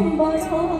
Boys Home.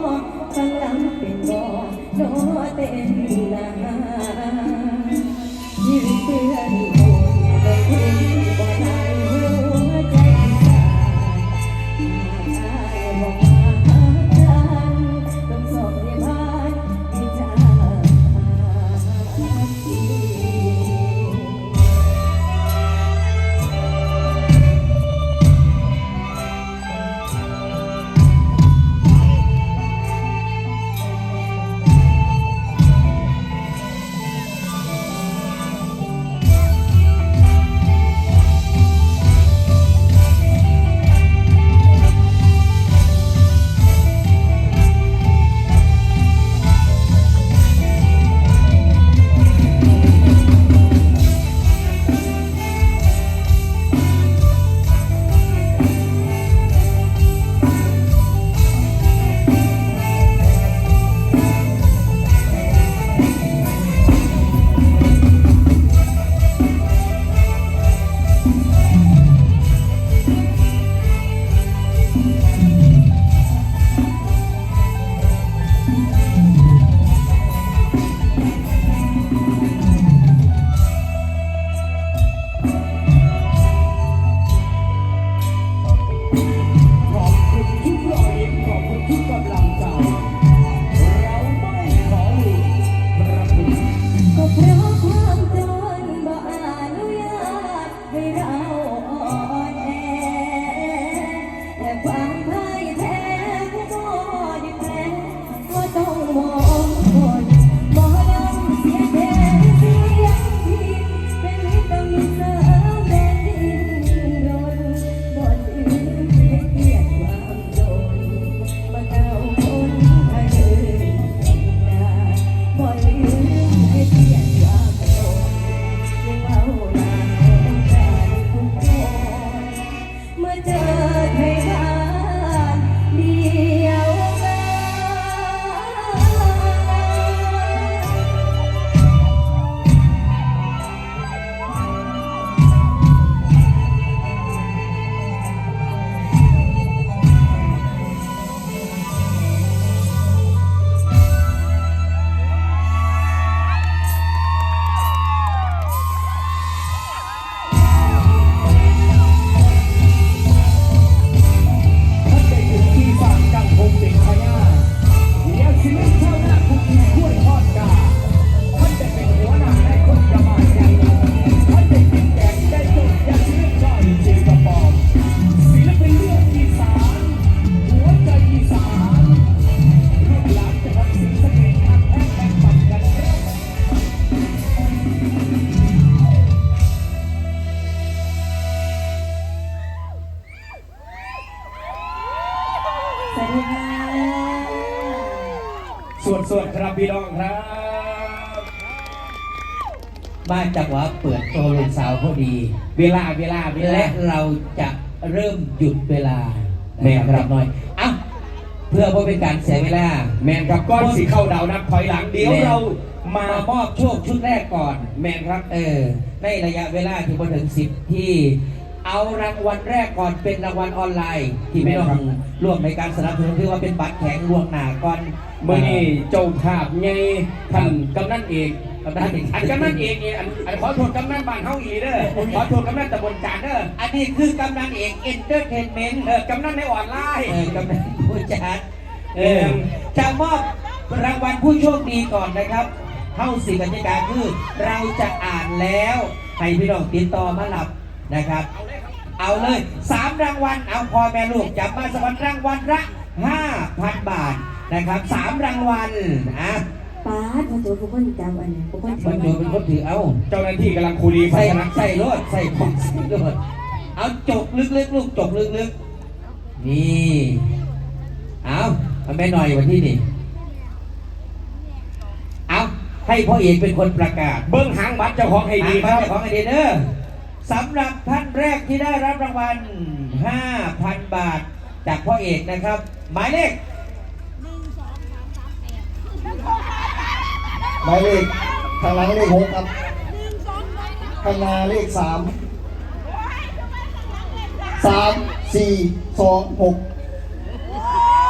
พี่น้องครับมาจากว่าเปิดตัวลูกสาวพอดี เวลาเวลาเวลาและเราจะเริ่มหยุดเวลาแม่ครับเล็กน้อยเอ้าเพื่อเพื่อเป็นการเสียเวลา แมนครับก้อนสีเข้าดาวนับถอยหลังเดี๋ยวแม่ เรามามามอบโชคชุดแรกก่อน แมนครับ เออในระยะเวลาที่พอถึงสิบที่ เอารางวัลแรกก่อนเป็นรางวัลออนไลน์ ที่ไม่ต้องร่วมในการสนับสนุนถือว่าเป็นบัตรแข็งล่วงหน้าก่อนเมื่อนี้เจ้าภาพไงท่านกำนันเอกกำนันเอกอันกำนันเอกเนี่ยอันอันขอโทษกำนันบ้านเฮาอีเด้อขอโทษกำนันตำบลจานเด้ออันนี้คือกำนันเอกเอนเตอร์เทนเมนต์เออกำนันในออนไลน์เออกำนันผู้จัดเออจะมอบรางวัลผู้โชคดีก่อนนะครับเข้าสี่กติกาคือเราจะอ่านแล้วให้พี่น้องติดต่อมาหลับ นะครับ เอาเลยสามรางวัลเอาพอแม่ลูกจับมาสวรรค์รางวัลละห้าพันบาทนะครับสามรางวัลอะป้าดพอโจผู้คนจำอันนี้ผู้คนมันอยู่เป็นคนถือเอาเจ้าหน้าที่กำลังคุรีพัใส่ฒนาใส่รถใส่ของใส่รถเอาจกลึกๆลูกจกลึกๆนี่เอาเอาแม่หน่อยวันที่นี่เอาให้พ่อเอกเป็นคนประกาศ เบิ้งหางบัตรเจ้าของให้ดีคครัรับบของไอเดียเดอร์ สำหรับท่านแรกที่ได้รับรางวัล 5,000 บาท จากพ่อเอกนะครับ หมายเลขหมายเลขข้างหลังเลขหกครับข้างหน้าเลขสามสามสี่สองหก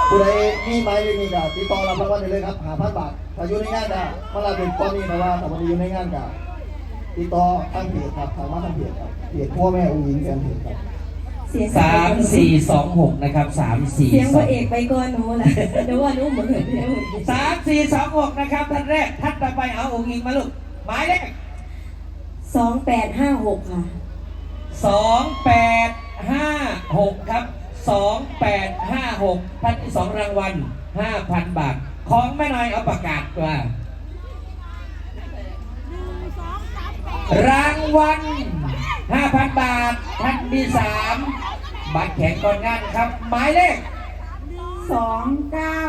ผู้ใดมีหมายเลขนี้ก็ติดต่อรับรางวัลได้เลยครับหาพันบาทถ้าอยู่ในงานก็มารับเป็นก้อนนี้นะว่าแต่วันนี้อยู่ในงานก็ ติดต่อทางเพจครับทางมาทางเพจครับเพจพ่อแม่องค์หญิงแฟนเพจครับเสียง3 4 2 6นะครับ3 4เสียงพระเอกไปก่อนหนูละเดี๋ยวว่าหนูเหมือนเดิม3 4 2 6นะครับท่านแรกท่านต่อไปเอาองค์อิงมาลูกหมายเลขสองแปดห้าหกค่ะ2856ครับ2856ท่านที่สองรางวัล5,000บาท ของแม่น้อยเอาประกาศว่า รางวัล 5,000 บาทท่านที่สามบัตรแข็งก่อนงานครับ หมายเลข สองเก้า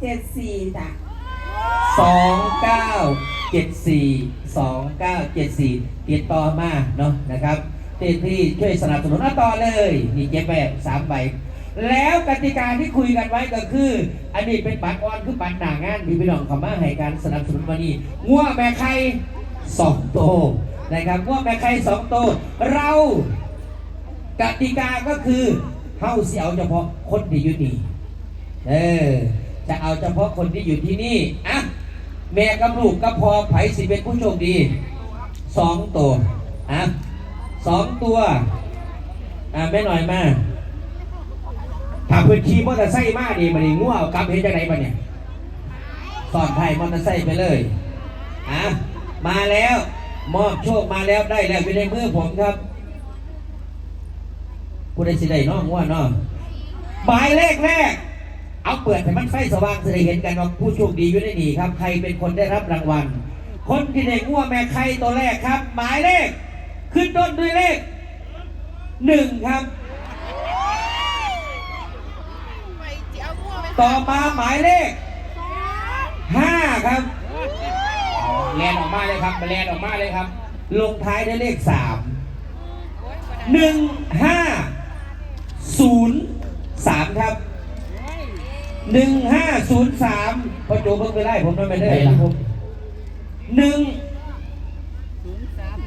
เจ็ดสี่จ้ะ2974ติดต่อมาเนาะนะครับที่ที่ช่วยสนับสนุนเอาต่อเลยนี่เก็บแบบสามใบ แล้วกติกาที่คุยกันไว้ก็คือ อันนี้เป็นบัตรออนคือบัตรหนางานที่พี่น้องเขามาให้การสนับสนุนวันนี้ง่วแม่ไข่ สองโตวนะครับง่วแม่ไข่สองโตวเรากติกาก็คือเฮาเสียวเฉพาะคนที่อยู่นี่เออจะเอาเฉพาะคนที่อยู่ที่นี่อะแม่กับลูกก็พอไผ่สิเป็นผู้โชคดีสองตัวอะสองตัวอะแม่หน่อยมาถ้าเพื่อนขี่มอเตอร์ไซค์มาดีมันนี่งัวเอากลับเฮ็ดจังไดบัดเนี่ยสอนไทยมอเตอร์ไซค์ไปเลยอะ มาแล้ว มอบโชคมาแล้วได้แล้วอยู่ในมือผมครับผู้ใดสิได้เน้องว่าเน้องหมายเลขแรก เอาเปิดให้มันไฟสว่างจะได้เห็นกันว่าผู้โชคดีอยู่ในนี่ครับ ใครเป็นคนได้รับรางวัล คนที่ได้งัวแม่ไข่ตัวแรกครับ หมายเลข ขึ้นต้นด้วยเลขหนึ่งครับ ต่อมาหมายเลขห้าครับ แลนออกมาเลยครับแลนออกมาเลยครับ ลงท้ายด้วยเลขสามหนึ่งห้าศูนย์สามครับหนึ่งห้าศูนย์สามพอโจเพิ่งไปไล่ผมนั่นไปได้ได้ละผมหนึ่ง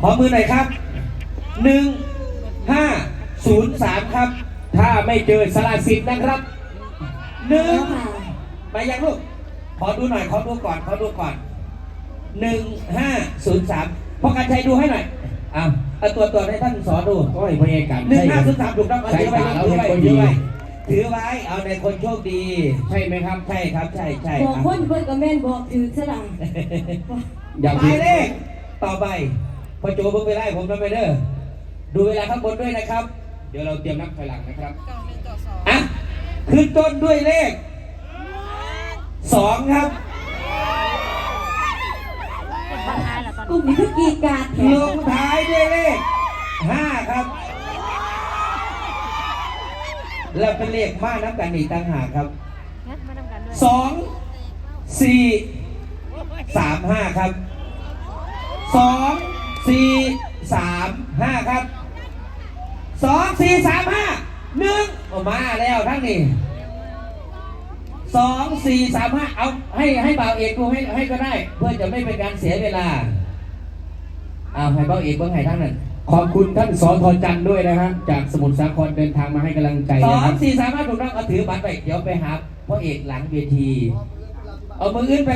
ขอมือหน่อยครับหนึ่งห้าศูนย์สามครับ ถ้าไม่เจอสละสิทธิ์นะครับหนึ่งแล้วค่ะไปยังลูก ขอดูหน่อย ขอดูก่อน ขอดูก่อน หนึ่งห้าศูนย์สามพอการชัยดูให้หน่อยอะเอาตัวตัวให้ท่านสอนดูก็ให้พยาการหนึ่งห้าศูนย์สามถูกต้องเอาใช้ถือไว้ตาแล้วถือเห็นไว้คนถืดีอไว้ถือไว้เอาในคนโชคดี ใช่ไหมครับใช่ครับใช่ใช่บอกครับคนเพิ่นก็แม่นบอกถือซะละอย่าหมายเลขต่อไปพอโจเพิ่งไปไล่ผมนะไปเด้อดูเวลาข้างบนด้วยนะครับ เดี๋ยวเราเตรียมนับถอยหลังนะครับอะขึ้นต้นด้วยเลขสองครับ กลุ่มนี้คือกรีดกรารแถลมงท้ายด้วยเลขห้าครับ แล้วเป็นเลขมาน้ำกันอีกต่างหากครับสองสี่สามห้าครับสองสี่สามห้าครับสองสี่สามห้าหนึ่งออกมาแล้วทั้งนี้สองสี่สามห้าเอาให้ให้บ่าวเอกดูให้ให้ก็ได้ เพื่อจะไม่เป็นการเสียเวลาเอาให้เบ้าเอกเบ้างไห้ทั้งนั้น ขอบคุณท่านสอทอจันทร์ด้วยนะฮะ จากสมุทรสาครเดินทางมาให้กำลังใจสอนะครังบ สี่สามห้าถูกต้องเอาถือบัตรไปเดี๋ยวไปหาพ่อเอกหลังเวที เอามืออื่นไป